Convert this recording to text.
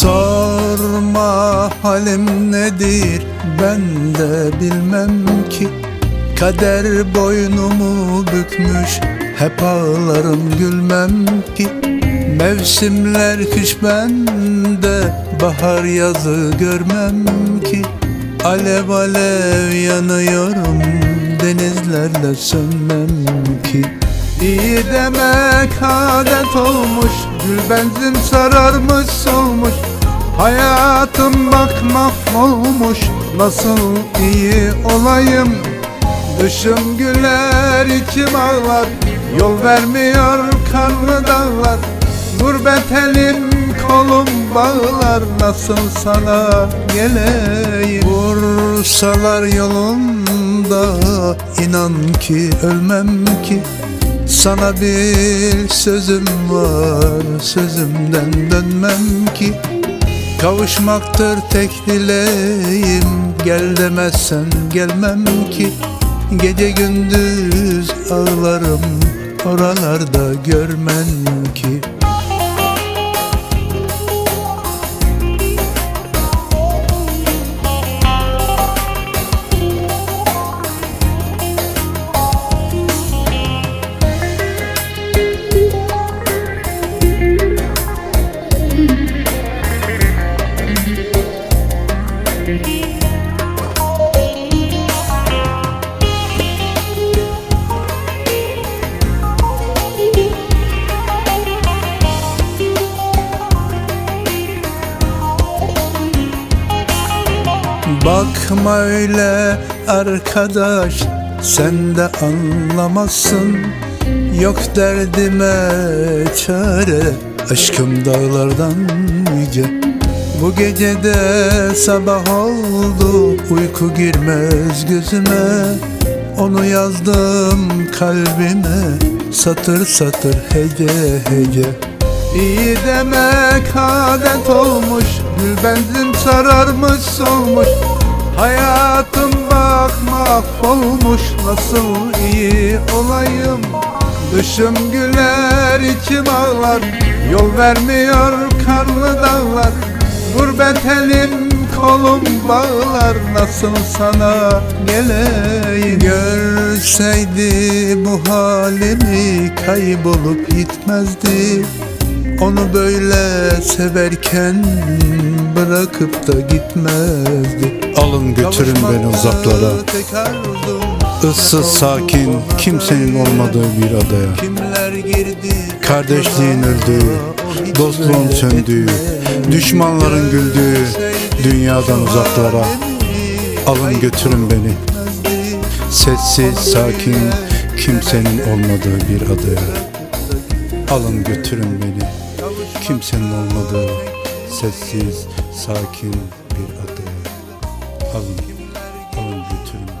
Sorma halim nedir? Ben de bilmem ki Kader boynumu bükmüş hep ağlarım gülmem ki. Mevsimler kış bende bahar yazı görmem ki. Alev alev yanıyorum denizlerle sönmem ki. İyi demek adet olmuş Gül benzin sararmış solmuş. Hayatım bak mahvolmuş Nasıl iyi olayım Dışım güler içim ağlar Yol vermiyor karlı dağlar. Gurbet elim kolum bağlar Nasıl sana geleyim? Vursalar yolunda inan ki ölmem ki. Sana bir sözüm var Sözümden dönmem ki. Kavuşmaktır tek dileğim Gel demezsen gelmem ki Gece gündüz ağlarım Oralarda görmem ki Bakma öyle arkadaş sen de anlamazsın. Yok derdime çare aşkım dağlardan yüce. Bu gecede sabah oldu uyku girmez gözüme. Onu yazdım kalbime satır satır hece hece. İyi demek adet olmuş Gül benzin sararmış solmuş Hayatım bak mahvolmuş Nasıl iyi olayım? Dışım güler içim ağlar Yol vermiyor karlı dağlar. Gurbet elim kolum bağlar Nasıl sana geleyim? Görseydi bu halimi Kaybolup gitmezdi onu böyle severken bırakıp da gitmezdi. Alın götürün beni uzaklara. Issız sakin kimsenin olmadığı bir adaya. Kardeşliğin öldüğü, dostluğun söndüğü, düşmanların güldüğü dünyadan uzaklara. Alın götürün beni. Sessiz, sakin, kimsenin olmadığı bir adaya. Alın götürün beni kimsenin olmadığı sessiz, sakin bir adı. Alın, alın götürün.